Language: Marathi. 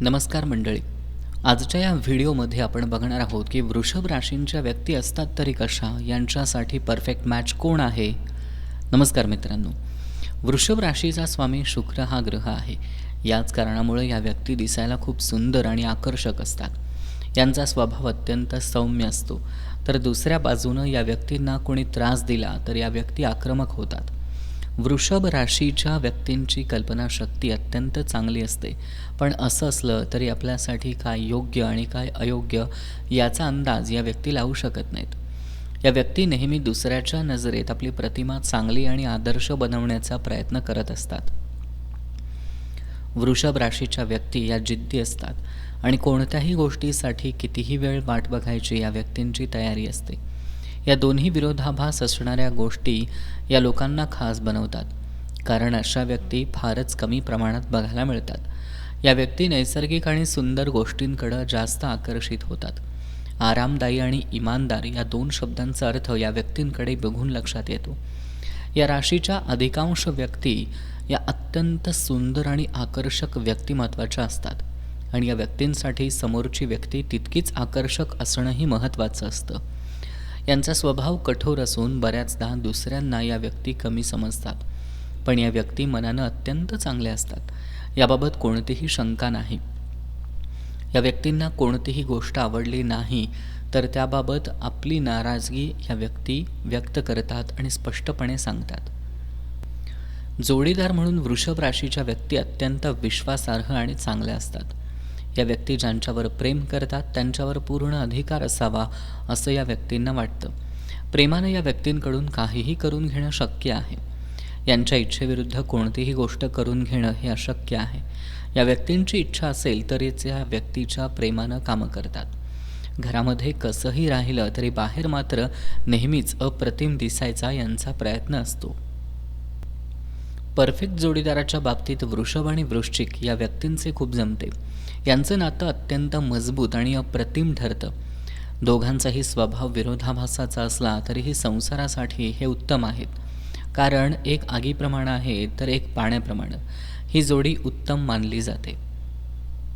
नमस्कार मंडळी. आजच्या या व्हिडिओमध्ये आपण बघणार आहोत की वृषभ राशींच्या व्यक्ती असतात तरी कशा? यांच्यासाठी परफेक्ट मॅच कोण आहे? नमस्कार मित्रांनो. वृषभ राशीचा स्वामी शुक्र हा ग्रह आहे. याच कारणामुळे या व्यक्ती दिसायला खूप सुंदर आणि आकर्षक असतात. यांचा स्वभाव अत्यंत सौम्य असतो. तर दुसऱ्या बाजूनं या व्यक्तींना कोणी त्रास दिला तर या व्यक्ती आक्रमक होतात. वृषभ राशीच्या व्यक्तींची कल्पनाशक्ती अत्यंत चांगली असते. पण असं असलं तरी आपल्यासाठी काय योग्य आणि काय अयोग्य याचा अंदाज या व्यक्ती लावू शकत नाहीत. या व्यक्ती नेहमी दुसऱ्याच्या नजरेत आपली प्रतिमा चांगली आणि आदर्श बनवण्याचा प्रयत्न करत असतात. वृषभ राशीच्या व्यक्ती या जिद्दी असतात आणि कोणत्याही गोष्टीसाठी कितीही वेळ वाट बघायची या व्यक्तींची तयारी असते. या दोन्ही विरोधाभास असणाऱ्या गोष्टी या लोकांना खास बनवतात. कारण अशा व्यक्ती फारच कमी प्रमाणात बघायला मिळतात. या व्यक्ती नैसर्गिक आणि सुंदर गोष्टींकडं जास्त आकर्षित होतात. आरामदायी आणि इमानदार या दोन शब्दांचा अर्थ या व्यक्तींकडे बघून लक्षात येतो. या राशीच्या अधिकांश व्यक्ती या अत्यंत सुंदर आणि आकर्षक व्यक्तिमत्वाच्या असतात आणि या व्यक्तींसाठी समोरची व्यक्ती तितकीच आकर्षक असणंही महत्त्वाचं असतं. यांचा स्वभाव कठोर असून बऱ्याचदा दुसऱ्यांना या व्यक्ती कमी समजतात. पण या व्यक्ती मनानं अत्यंत चांगल्या असतात. याबाबत कोणतीही शंका नाही. या व्यक्तींना कोणतीही गोष्ट आवडली नाही तर त्याबाबत आपली नाराजगी या व्यक्ती व्यक्त करतात आणि स्पष्टपणे सांगतात. जोडीदार म्हणून वृषभ राशीच्या व्यक्ती अत्यंत विश्वासार्ह आणि चांगल्या असतात. या व्यक्ती ज्यांच्यावर प्रेम करतात त्यांच्यावर पूर्ण अधिकार असावा असं या व्यक्तींना वाटतं. प्रेमानं या व्यक्तींकडून काहीही करून घेणं शक्य आहे. यांच्या इच्छेविरुद्ध कोणतीही गोष्ट करून घेणं हे अशक्य आहे. या व्यक्तींची इच्छा असेल तरीच या व्यक्तीच्या प्रेमानं कामं करतात. घरामध्ये कसंही राहिलं तरी बाहेर मात्र नेहमीच अप्रतिम दिसायचा यांचा प्रयत्न असतो. परफेक्ट जोडीदाराच्या बाबतीत वृषभ आणि वृश्चिक या व्यक्तींचे खूप जमते. यांचं नातं अत्यंत मजबूत आणि अप्रतिम ठरतं. दोघांचाही स्वभाव विरोधाभासाचा असला तरीही संसारासाठी हे उत्तम आहेत. कारण एक आगीप्रमाणे आहे तर एक पाण्याप्रमाणे. ही जोडी उत्तम मानली जाते.